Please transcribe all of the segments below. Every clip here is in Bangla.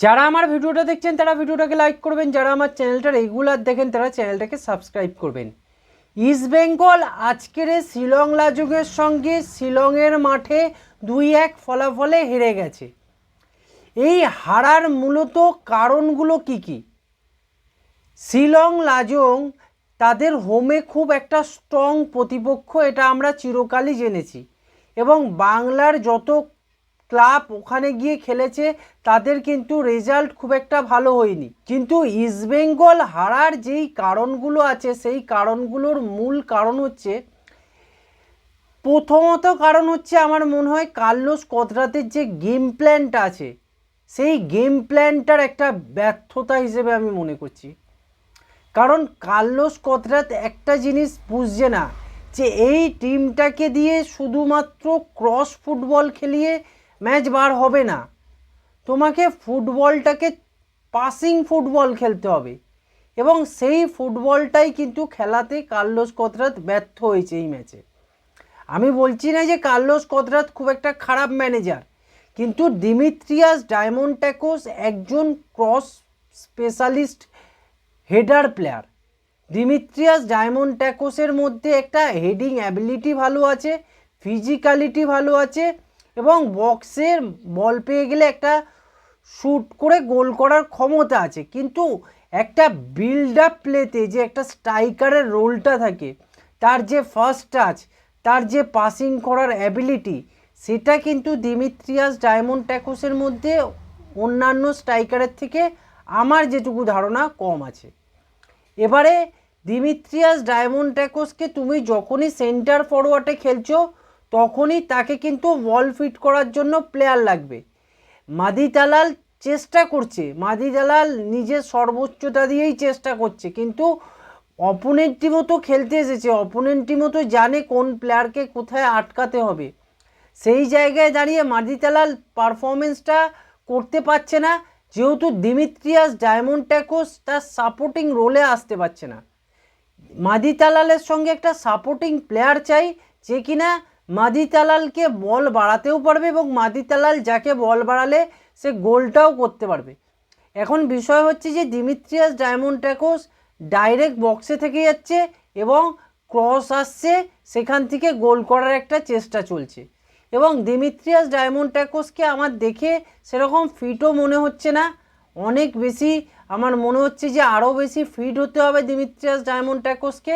যারা আমার ভিডিওটা দেখছেন, তারা ভিডিওটাকে লাইক করবেন। যারা আমার চ্যানেলটা রেগুলার দেখেন, তারা চ্যানেলটাকে সাবস্ক্রাইব করবেন। ইস্ট বেঙ্গল আজকের শিলং লাজুকের সঙ্গে শিলংয়ের মাঠে দুই এক ফলাফলে হেরে গেছে। এই হারার মূলত কারণগুলো কি কি? শিলং, লাজং তাদের হোমে খুব একটা স্ট্রং প্রতিপক্ষ, এটা আমরা চিরকালই জেনেছি। এবং বাংলার যত ক্লাব ওখানে গিয়ে খেলেছে, তাদের কিন্তু রেজাল্ট খুব একটা ভালো হয়নি। কিন্তু ইস্টবেঙ্গল হারার যেই কারণগুলো আছে, সেই কারণগুলোর মূল কারণ হচ্ছে, প্রথমত কারণ হচ্ছে আমার মনে হয় কার্লোস কদরাতের যে গেম প্ল্যানটা আছে, সেই গেম প্ল্যানটার একটা ব্যর্থতা হিসেবে আমি মনে করছি। কারণ কার্লোস কতরাত একটা জিনিস বুঝছে না, যে এই টিমটাকে দিয়ে শুধুমাত্র ক্রস ফুটবল খেলিয়ে ম্যাচ বার হবে না। তোমাকে ফুটবলটাকে পাসিং ফুটবল খেলতে হবে। এবং সেই ফুটবলটাই কিন্তু খেলাতে কার্লোস কতরাত ব্যর্থ হয়েছে এই ম্যাচে। আমি বলছি না যে কার্লোস কতরাত খুব একটা খারাপ ম্যানেজার কিন্তু দিমিত্রিয়াস ডায়মন্ড ট্যাকোস একজন cross specialist header player Dimitrios diamond ট্যাকোসের মধ্যে একটা হেডিং অ্যাবিলিটি ভালো আছে ফিজিক্যালিটি ভালো আছে এবং বক্সের বল পেয়ে গেলে একটা শ্যুট করে গোল করার ক্ষমতা আছে। কিন্তু একটা বিল্ড আপ প্লেতে যে একটা স্ট্রাইকারের রোলটা থাকে, তার যে ফার্স্ট টাচ তার যে পাসিং করার অ্যাবিলিটি সেটা কিন্তু দিমিত্রিয়াস ডায়মন্ড ট্যাকোসের মধ্যে অন্যান্য স্ট্রাইকারের থেকে আমার যেটুকু ধারণা কম আছে। এবারে দিমিত্রিয়াস ডায়মন্ড ট্যাকোসকে তুমি যখনই সেন্টার ফরওয়ার্ডে খেলছো তখনই তাকে কিন্তু বল ফিট করার জন্য প্লেয়ার লাগবে। মাদি তালাল চেষ্টা করছে, মাদি দালাল নিজের সর্বোচ্চতা দিয়েই চেষ্টা করছে, কিন্তু অপোনেন্ট টিমও তো খেলতে এসেছে অপোনেন্ট টিমও তো জানে কোন প্লেয়ারকে কোথায় আটকাতে হবে। সেই জায়গায় দাঁড়িয়ে মাদি তালাল পারফরমেন্সটা করতে পারছে না, যেহেতু দিমিত্রিয়াস ডায়মন্ড ট্যাকোস তার সাপোর্টিং রোলে আসতে পারছে না। মাদি তালালের সঙ্গে একটা সাপোর্টিং প্লেয়ার চাই, যে কিনা মাদি তালালকে বল বাড়াতেও পারবে এবং মাদি তালাল যাকে বল বাড়ালে সে গোলটাও করতে পারবে। এখন বিষয় হচ্ছে যে দিমিত্রিয়াস ডায়মন্ড ট্যাকোস ডাইরেক্ট বক্সে থেকে যাচ্ছে এবং ক্রস আসছে, সেখান থেকে গোল করার একটা চেষ্টা চলছে। এবং দিমিত্রিয়াস ডায়মন্ড ট্যাকোসকে আমার দেখে সেরকম ফিটও মনে হচ্ছে না। অনেক বেশি আমার মনে হচ্ছে যে আরও বেশি ফিট হতে হবে দিমিত্রিয়াস ডায়মন্ড ট্যাকোসকে।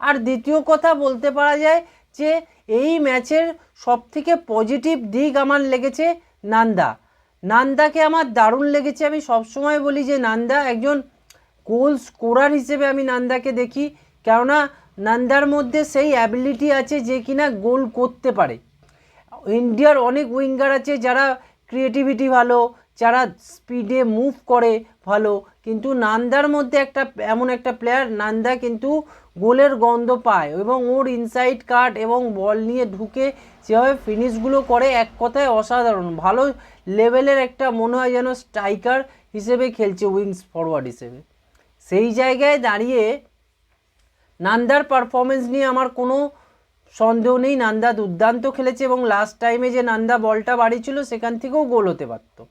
আর দ্বিতীয় কথা বলতে পারা যায় যে এই ম্যাচের সবথেকে পজিটিভ দিক আমার লেগেছে নান্দা। নান্দাকে আমার দারুণ লেগেছে। আমি সবসময় বলি যে নান্দা একজন গোল স্কোরার হিসেবে আমি নান্দাকে দেখি। কেননা নান্দার মধ্যে সেই অ্যাবিলিটি আছে যে কিনা গোল করতে পারে। ইন্ডিয়ার অনেক উইঙ্গার আছে যারা ক্রিয়েটিভিটি ভালো, যারা স্পিডে মুভ করে ভালো। কিন্তু নান্দার মধ্যে একটা এমন একটা প্লেয়ার নান্দা কিন্তু গোলের গন্ধ পায় এবং ওর ইনসাইড কাট এবং বল নিয়ে ঢুকে যেভাবে ফিনিশগুলো করে, এক কথায় অসাধারণ। ভালো লেভেলের একটা মনে হয় যেন স্ট্রাইকার হিসেবে খেলছে উইংস ফরওয়ার্ড হিসেবে। সেই জায়গায় দাঁড়িয়ে নান্দার পারফরমেন্স নিয়ে আমার কোনো সন্দেহ নেই। নান্দা দুর্দান্ত খেলেছে এবং লাস্ট টাইমে যে নান্দা বলটা বাড়িয়েছিল, সেখান থেকেও গোল হতে পারতো।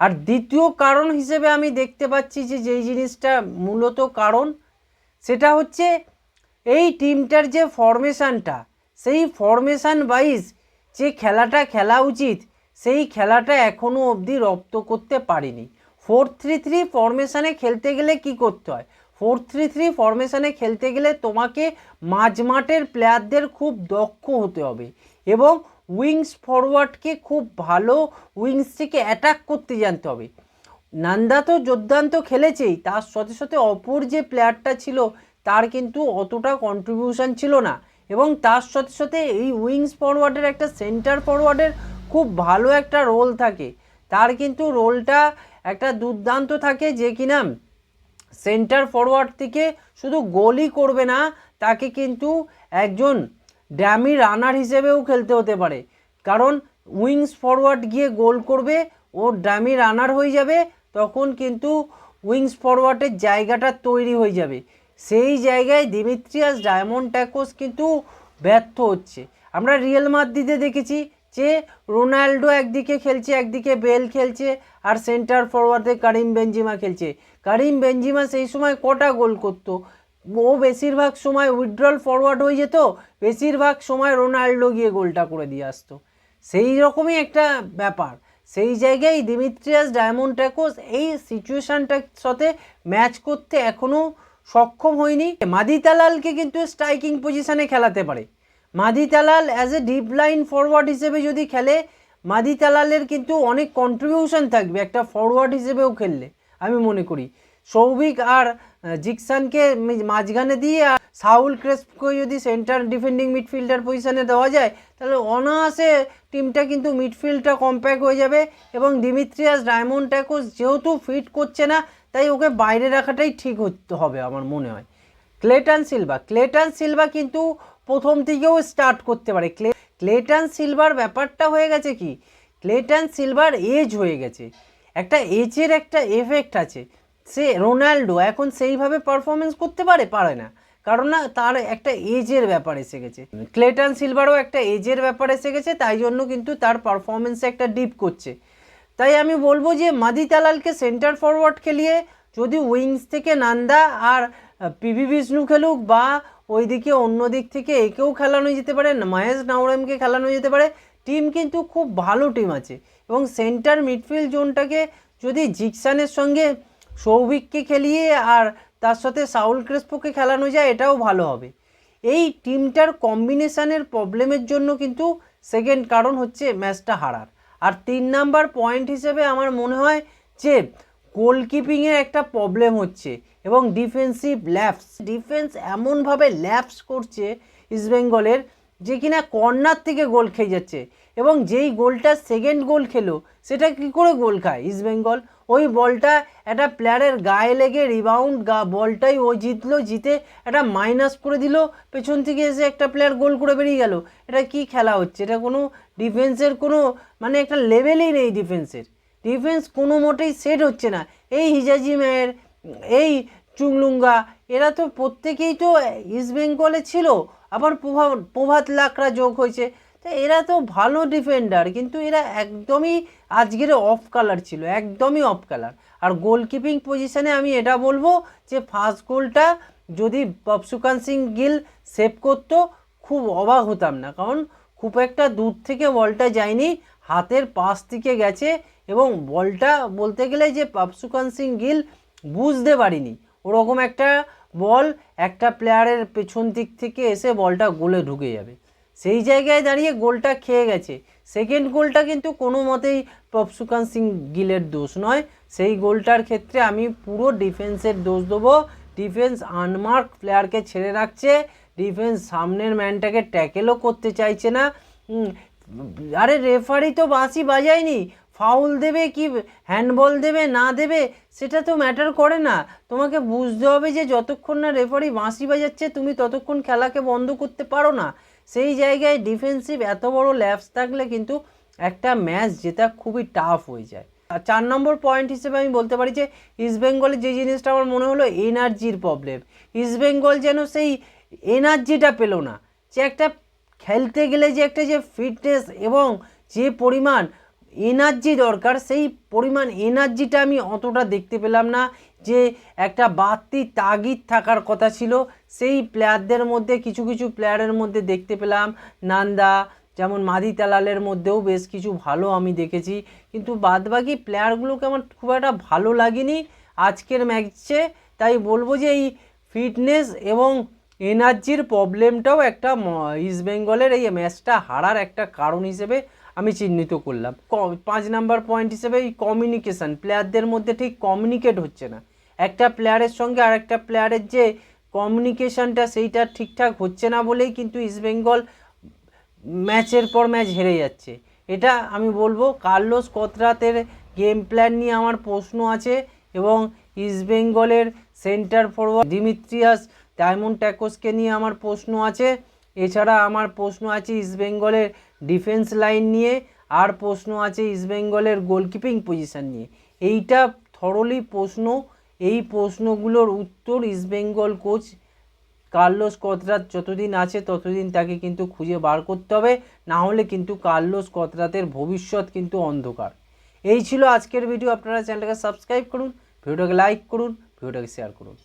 আর দ্বিতীয় কারণ হিসেবে আমি দেখতে পাচ্ছি যে, যেই জিনিসটা মূলত কারণ সেটা হচ্ছে এই টিমটার যে ফরমেশানটা সেই ফরমেশান ওয়াইজ যে খেলাটা খেলা উচিত, সেই খেলাটা এখনও অবধি রপ্ত করতে পারিনি। ফোর থ্রি থ্রি ফরমেশানে খেলতে গেলে কি করতে হয়? ফোর থ্রি থ্রি ফরমেশানে খেলতে গেলে তোমাকে মাঝমাঠের প্লেয়ারদের খুব দক্ষ হতে হবে এবং উইংস ফরওয়ার্ডকে খুব ভালো উইংস থেকে অ্যাটাক করতে জানতে হবে। নান্দা তো দুর্দান্ত খেলেছেই, তার সাথে সাথে অপর যে প্লেয়ারটা ছিল, তার কিন্তু অতটা কন্ট্রিবিউশন ছিল না। এবং তার সাথে সাথে এই উইংস ফরওয়ার্ডের একটা সেন্টার ফরওয়ার্ডের খুব ভালো একটা রোল থাকে। তার কিন্তু রোলটা একটা দুর্দান্ত থাকে যে কি কিনা সেন্টার ফরওয়ার্ড থেকে শুধু গোলই করবে না, তাকে কিন্তু একজন ড্যামি রানার হিসেবেও খেলতে হতে পারে। কারণ উইংস ফরওয়ার্ড গিয়ে গোল করবে, ও ড্যামি রানার হয়ে যাবে তখন কিন্তু উইংস ফরওয়ার্ডের জায়গাটা তৈরি হয়ে যাবে। সেই জায়গায় দিমিত্রিয়াস ডায়মন্ড ট্যাকোস কিন্তু ব্যর্থ হচ্ছে। আমরা রিয়েল মাদ্রিদে দেখেছি যে রোনাল্ডো একদিকে খেলছে, একদিকে বেল খেলছে আর সেন্টার ফরওয়ার্ডে কারিম বেঞ্জিমা খেলছে। কারিম বেঞ্জিমা সেই সময় কটা গোল করতো? ও বেশিরভাগ সময় উইথড্রল ফরওয়ার্ড হয়ে যেত, বেশিরভাগ সময় রোনাল্ডো গিয়ে গোলটা করে দিয়ে আসতো। সেই রকমই একটা ব্যাপার। সেই জায়গায় দিমিত্রিয়াস ডায়মন্ড ট্যাকোস এই সিচুয়েশানটার সাথে ম্যাচ করতে এখনও সক্ষম হয়নি। মাদি তালালকে কিন্তু স্ট্রাইকিং পজিশানে খেলাতে পারে। Madih Talal as a deep line forward হিসেবে যদি খেলে মাদি তালালের কিন্তু অনেক কন্ট্রিবিউশন থাকবে একটা ফরওয়ার্ড হিসেবেও খেললে, আমি মনে করি। সৌভিক আর জিকসানকে মাঝখানে দিয়ে সাউল ক্রেসপকে যদি সেন্টার ডিফেন্ডিং মিডফিল্ডার পজিশনে দেওয়া যায়, তাহলে অনায়াসে টিমটা কিন্তু মিডফিল্ডটা কম্প্যাক্ট হয়ে যাবে এবং দিমিত্রিয়াস ডায়মন্ড ট্যাকোস যেহেতু ফিট করছে না, তাই ওকে বাইরে রাখাটাই ঠিক হতে হবে আমার মনে হয়। ক্লেটন সিলভা ক্লেটন সিলভা কিন্তু প্রথম থেকেও স্টার্ট করতে পারে। ক্লে, ক্লেটন সিলভার ব্যাপারটা হয়ে গেছে কি? ক্লেটন সিলভার এজ হয়ে গেছে। একটা এজের একটা এফেক্ট আছে। সে রোনাল্ডো এখন সেইভাবে পারফরমেন্স করতে পারে? পারে না। কারণ না তার একটা এজের ব্যাপার এসে গেছে। ক্লেটন সিলভারও একটা এজের ব্যাপার এসে গেছে, তাই জন্য কিন্তু তার পারফরমেন্সে একটা ডিপ করছে। তাই আমি বলব যে মাদি তালালকে সেন্টার ফরওয়ার্ড খেলিয়ে যদি উইংস থেকে নান্দা আর পিভি বিষ্ণু খেলুক বা ওইদিকে অন্য দিক থেকে একেও খেলানো যেতে পারে, মহেশ নাওরেমকে খেলানো যেতে পারে টিম কিন্তু খুব ভালো টিম আছে। এবং সেন্টার মিডফিল্ড জোনটাকে যদি জিকসানের সঙ্গে সৌভিককে খেলিয়ে আর তার সাথে সাউল ক্রেসপোকে খেলানো যায়, এটাও ভালো হবে। এই টিমটার কম্বিনেশানের প্রবলেমের জন্য কিন্তু সেকেন্ড কারণ হচ্ছে ম্যাচটা হারার। আর তিন নাম্বার পয়েন্ট হিসেবে আমার মনে হয় যে গোলকিপিংয়ের একটা প্রবলেম হচ্ছে এবং ডিফেন্সিভ ল্যাপস। ডিফেন্স এমনভাবে ল্যাপস করছে ইস্টবেঙ্গলের যে কিনা কর্নার থেকে গোল খেয়ে যাচ্ছে। এবং যেই গোলটা সেকেন্ড গোল খেলো, সেটা কী করে গোল খায়? ইস্টবেঙ্গল ওই বলটা একটা প্লেয়ারের গায়ে লেগে রিবাউন্ড গা, বলটাই ও জিতলো, জিতে একটা মাইনাস করে দিল, পেছন থেকে এসে একটা প্লেয়ার গোল করে বেরিয়ে গেল। এটা কি খেলা হচ্ছে? এটা কোনো ডিফেন্সের কোনো মানে একটা লেভেলই নেই ডিফেন্সের ডিফেন্স কোনো মোটেই সেট হচ্ছে না। এই হিজাজি মেয়ের, এই চুংলুঙ্গা, এরা তো প্রত্যেকেই তো ইস্ট বেঙ্গলে ছিল। আবার প্রভাব প্রভাত লাকড়া যোগ হয়েছে। তো এরা তো ভালো ডিফেন্ডার কিন্তু এরা একদমই আজকের অফ কালার ছিল, একদমই অফ কালার আর গোলকিপিং পজিশনে আমি এটা বলব যে ফার্স্ট গোলটা যদি পপসুকান সিং গিল সেভ করতো, খুব অবাক হতাম না। কারণ খুব একটা দূর থেকে বলটা যায়নি, হাতের পাশ থেকে গেছে এবং বলটা বলতে গেলে যে পাপসুকান সিং গিল বুঝতে পারিনি। ওরকম একটা বল একটা প্লেয়ারের পেছন দিক থেকে এসে বলটা গোলে ঢুকে যাবে। সেই জায়গায় দাঁড়িয়ে গোলটা খেয়ে গেছে। সেকেন্ড গোলটা কিন্তু কোনো মতেই পপসুকান সিং গিলের দোষ নয়। সেই গোলটার ক্ষেত্রে আমি পুরো ডিফেন্সের দোষ দেবো। ডিফেন্স আনমার্ক প্লেয়ারকে ছেড়ে রাখছে। ডিফেন্স সামনের ম্যানটাকে ট্যাকেলও করতে চাইছে না। আরে রেফারি তো বাঁশি বাজায়নি। ফাউল দেবে কি হ্যান্ডবল দেবে, না দেবে, সেটা তো ম্যাটার করে না। তোমাকে বুঝতে হবে যে যতক্ষণ না রেফারি বাঁশি বাজাচ্ছে, তুমি ততক্ষণ খেলাকে বন্ধ করতে পারো না। সেই জায়গায় ডিফেন্সিভ এত বড় ল্যাপস থাকলে কিন্তু একটা ম্যাচ জেতা খুবই টাফ হয়ে যায়। আর চার নম্বর পয়েন্ট হিসেবে আমি বলতে পারি যে ইস্টবেঙ্গলের যে জিনিসটা আমার মনে হলো এনার্জির প্রবলেম ইস্টবেঙ্গল যেন সেই এনার্জিটা পেল না। যে একটা খেলতে গেলে যে একটা যে ফিটনেস এবং যে পরিমাণ এনার্জি দরকার, সেই পরিমাণ এনার্জিটা আমি অতটা দেখতে পেলাম না যে একটা বাড়তি তাগিদ থাকার কথা ছিল। সেই প্লেয়ারদের মধ্যে, কিছু কিছু প্লেয়ারের মধ্যে দেখতে পেলাম। নান্দা, যেমন মাদি তালালের মধ্যেও বেশ কিছু ভালো আমি দেখেছি। কিন্তু বাদবাকি প্লেয়ারগুলোকে আমার খুব একটা ভালো লাগেনি আজকের ম্যাচে। তাই বলব যে এই ফিটনেস এবং এনার্জির প্রবলেমটাও একটা ম- ইস্টবেঙ্গলের এই ম্যাচটা হারার একটা কারণ হিসেবে আমি চিহ্নিত করলাম। পাঁচ নাম্বার পয়েন্ট হিসেবে এই কমিউনিকেশান প্লেয়ারদের মধ্যে ঠিক কমিউনিকেট হচ্ছে না। একটা প্লেয়ারের সঙ্গে আর একটা প্লেয়ারের যে কমিউনিকেশানটা সেইটা ঠিকঠাক হচ্ছে না বলেই কিন্তু ইস্টবেঙ্গল ম্যাচের পর ম্যাচ হেরে যাচ্ছে। এটা আমি বলব, কার্লোস কতরাতের গেম প্ল্যান নিয়ে আমার প্রশ্ন আছে এবং ইস্টবেঙ্গলের সেন্টার ফরওয়ার্ড ডিমিত্রিয়াস ডায়মন্ড ট্যাকোসকে নিয়ে আমার প্রশ্ন আছে। এছাড়া আমার প্রশ্ন আছে ইস্টবেঙ্গলের ডিফেন্স লাইন নিয়ে আর প্রশ্ন আছে ইস্টবেঙ্গলের গোলকিপিং পজিশন নিয়ে। এইটা থরলি প্রশ্ন। এই প্রশ্নগুলোর উত্তর ইস্টবেঙ্গল কোচ কার্লোস কতরাত যতদিন আছে, ততদিন তাকে কিন্তু খুঁজে বার করতে হবে। না হলে কিন্তু কার্লোস কতরাতের ভবিষ্যৎ কিন্তু অন্ধকার। এই ছিল আজকের ভিডিও আপনারা চ্যানেলটাকে সাবস্ক্রাইব করুন ভিডিওটাকে লাইক করুন ভিডিওটাকে শেয়ার করুন।